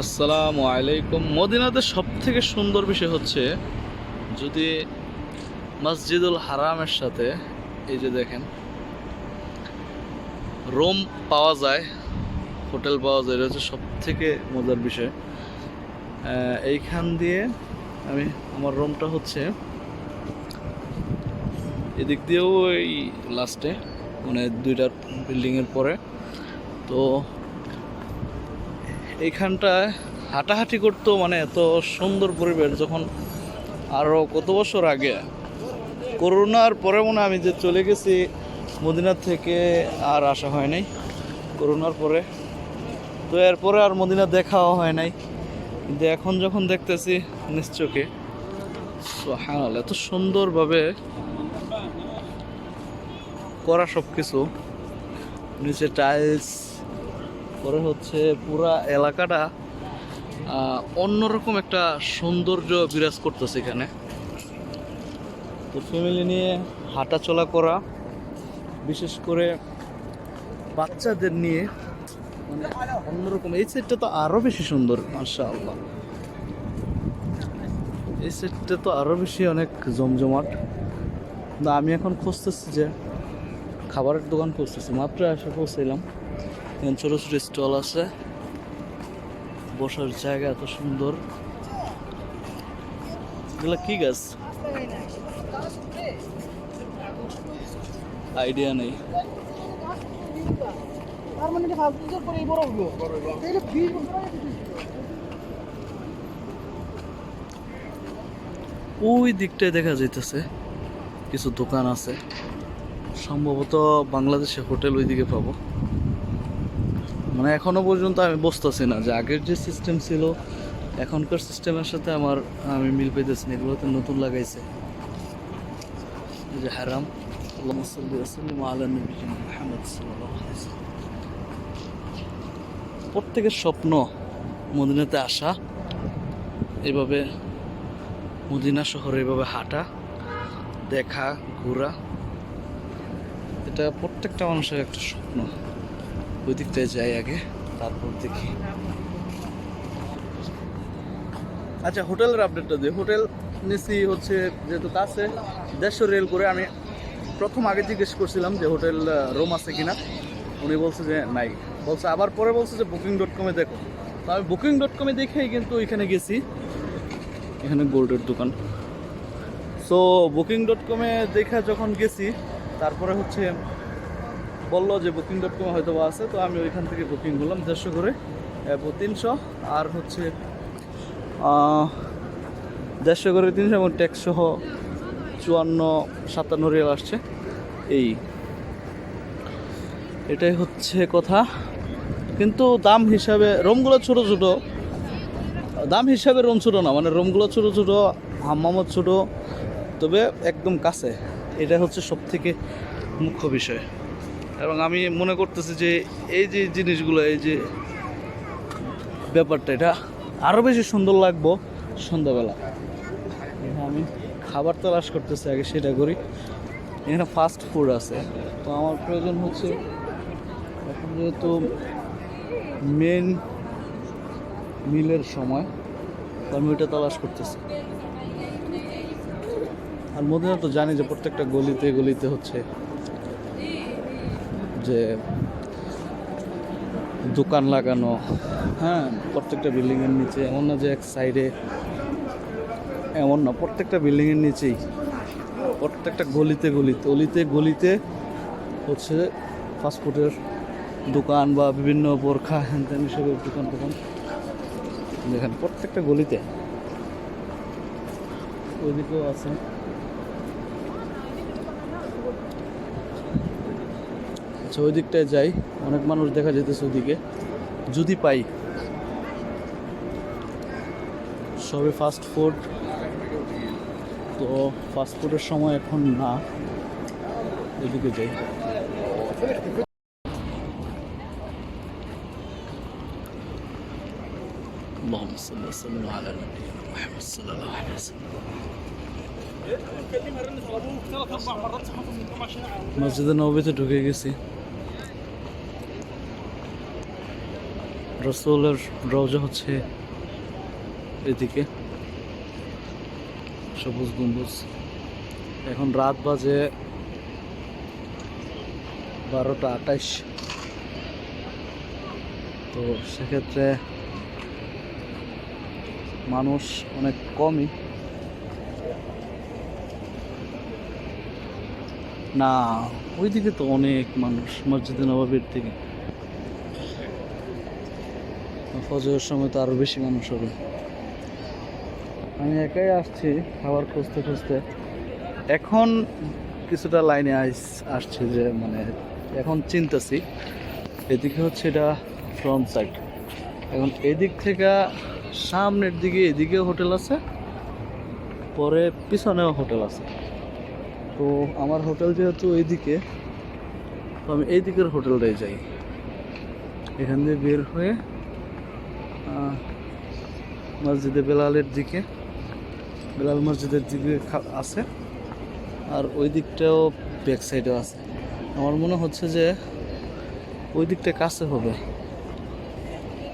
আসসালামু আলাইকুম। মদিনাতে সব থেকে সুন্দর বিষয় হচ্ছে, যদি মসজিদুল হারামের সাথে, এই যে দেখেন, রুম পাওয়া যায়, হোটেল পাওয়া যায়, এটা হচ্ছে সব থেকে মজার বিষয়। এইখান দিয়ে আমি, আমার রুমটা হচ্ছে এদিক দিয়েও এই লাস্টে মানে দুইটা বিল্ডিংয়ের পরে। তো এইখানটায় হাঁটাহাঁটি করতো মানে এত সুন্দর পরিবেশ যখন আরও কত বছর আগে। করোনার পরে মনে আমি যে চলে গেছি মদিনার থেকে আর আসা হয় নাই। করোনার পরে। তো এরপরে আর মদিনা দেখাও হয় নাই। কিন্তু এখন যখন দেখতেছি নিশ্চয়কে হ্যাঁ এত সুন্দরভাবে করা সব কিছু নিচে টাইলস পরে হচ্ছে পুরা এলাকাটা অন্যরকম একটা সৌন্দর্য বিরাজ করতেছে এখানে। তো ফ্যামিলি নিয়ে হাঁটাচলা করা, বিশেষ করে বাচ্চাদের নিয়ে মানে অন্যরকম। এই সেটটা তো আরও বেশি সুন্দর মার্শা আল্লাহ এই সেটটা তো আরও বেশি অনেক জমজমাট। না, আমি এখন খুঁজতেছি যে, খাবারের দোকান খুঁজতেছি মাত্র এসে পৌঁছাইলাম। ছোটো ছোটো স্টল আছে। বসার জায়গা এত সুন্দর। এগুলা কি গাছ? আইডিয়া নেই। মানে। ওই দিকটায় দেখা যাইতেছে। কিছু দোকান আছে। সম্ভবত বাংলাদেশে হোটেল ওইদিকে পাবো। মানে এখনও পর্যন্ত আমি বসতেছি না যে আগের যে সিস্টেম ছিল, এখনকার সিস্টেমের সাথে আমার, আমি মিল পেতেছি না, এগুলোতে নতুন লাগাইছে যে হারাম। প্রত্যেকের স্বপ্ন মদিনাতে আসা, এভাবে মদিনা শহরে এভাবে হাঁটা, দেখা, ঘোরা, এটা প্রত্যেকটা মানুষের একটা স্বপ্ন ওই দিকটায় যাই আগে, তারপর দেখি। আচ্ছা হোটেলের আপডেটটা দিই হোটেল নিছি হচ্ছে যেহেতু কাছে, দেড়শো রেল করে আমি প্রথম আগে জিজ্ঞেস করছিলাম যে হোটেল রুম আছে কিনা। উনি বলছে যে নাই। বলছে, আবার পরে বলছে যে বুকিং ডট কমে দেখো। তো আমি বুকিং ডট কমে দেখেই কিন্তু এখানে গেছি। এখানে গোল্ডের দোকান। সো বুকিং ডট কমে দেখা যখন গেছি, তারপরে হচ্ছে বলল যে বুকিং ডট কমে হয়তো আছে, তো আমি ওইখান থেকে বুকিং করলাম দেড়শো করে তিনশো, আর হচ্ছে দেড়শো করে তিনশো এবং ট্যাক্স সহ চুয়ান্ন, সাতান্ন রিয়াল আসছে। এই, এটাই হচ্ছে কথা। কিন্তু দাম হিসাবে রুমগুলো ছোট ছোট, দাম হিসাবে রুম ছোটো না মানে রুমগুলো ছোটো ছোটো, হাম্মামত ছোটো, তবে একদম কাছে। এটা হচ্ছে সব থেকে মুখ্য বিষয়। এবং আমি মনে করতেছি যে এই যে জিনিসগুলো, এই যে ব্যাপারটা, এটা আরও বেশি সুন্দর লাগবো সন্ধ্যাবেলা। আমি খাবার তালাশ করতেছি, আগে সেটা করি। এখানে ফাস্ট ফুড আছে। তো আমার প্রয়োজন হচ্ছে, এখন যেহেতু মেন মিলের সময় আমি ওইটা তালাশ করতেছি। আর মদিনা তো জানি যে প্রত্যেকটা গলিতে গলিতে হচ্ছে যে দোকান লাগানো হ্যাঁ প্রত্যেকটা বিল্ডিংয়ের নিচে, এমন না যে এক সাইডে এমন না, প্রত্যেকটা বিল্ডিংয়ের নিচেই, প্রত্যেকটা গলিতে গলিতে, অলিতে গলিতে হচ্ছে ফাস্টফুডের দোকান বা বিভিন্ন বোরখা হ্যান ত্যান এসবের দোকান দোকান দেখেন, প্রত্যেকটা গলিতে। ওইদিকেও আছে। আচ্ছা ওই দিকটায় যাই অনেক মানুষ দেখা যেতেছে ওদিকে যদি পাই সবে ফাস্ট ফুড তো ফাস্ট ফুডের সময় এখন না এদিকে যাই اللهم صل وسلم على نبينا محمد صلى الله عليه وسلم মসজিদে নবীতে ঢুকে গেছি রসুলের রওজা হচ্ছে এদিকে। সবুজ গম্বুজ। এখন রাত বাজে বারোটা আঠাইশ। তো সেক্ষেত্রে মানুষ অনেক কমই। না, ওইদিকে তো অনেক মানুষ, মসজিদে নবাবের দিকে। ফজরের সময় তো আরও বেশি মানুষ হবে। আমি একাই আসছি খাবার খুঁজতে খুঁজতে। এখন কিছুটা লাইনে আইস আসছে যে মানে এখন চিনতেছি। এদিকে হচ্ছে এটা ফ্রন্ট সাইড এখন এদিক থেকে সামনের দিকে এদিকে হোটেল আছে, পরে পিছনেও হোটেল আছে। তো আমার হোটেল যেহেতু এইদিকে তো আমি এই দিকের হোটেলটাই যাই। এখান দিয়ে বের হয়ে মসজিদে বেলালের দিকে, বেলাল মসজিদের দিকে আছে। আর ওই দিকটাও ব্যাক সাইডেও আছে। আমার মনে হচ্ছে যে ওই দিকটা কাছে হবে।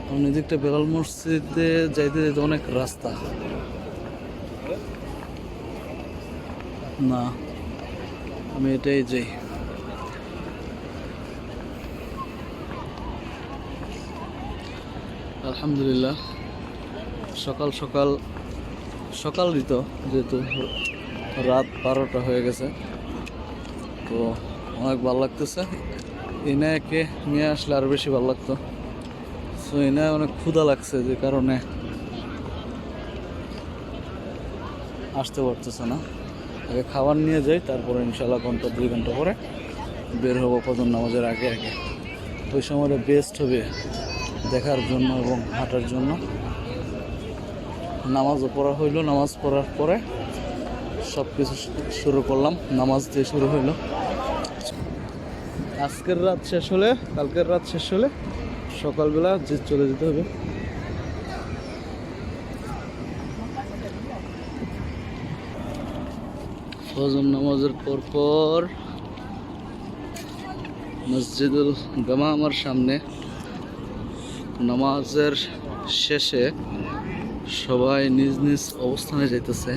কারণ এই দিকটা বেলাল মসজিদে যাইতে যেতে অনেক রাস্তা। না, আমি এটাই যাই। আলহামদুলিল্লাহ। সকাল সকাল সকাল দিত যেহেতু রাত বারোটা হয়ে গেছে। তো অনেক ভালো লাগতেছে। এনায়কে নিয়ে আসলে আরও বেশি ভালো লাগতো। সো এনায় অনেক ক্ষুধা লাগছে যে কারণে আসতে পারতেছে না। আগে খাবার নিয়ে যাই, তারপরে ইনশাল্লাহ ঘণ্টা, দুই ঘণ্টা পরে বের হব ফজর নামাজের আগে আগে। ওই সময়টা বেস্ট হবে। দেখার জন্য এবং হাঁটার জন্য। নামাজও পড়া হইল, নামাজ পড়ার পরে সব কিছু শুরু করলাম, নামাজ দিয়ে শুরু হইল। আজকের রাত শেষ হলে, কালকের রাত শেষ হলে সকালবেলা যে চলে যেতে হবে। ফজর নামাজের পর পর মসজিদুল গামা আমার সামনে। নামাজের শেষে সবাই নিজ নিজ অবস্থানে যাইতেছে।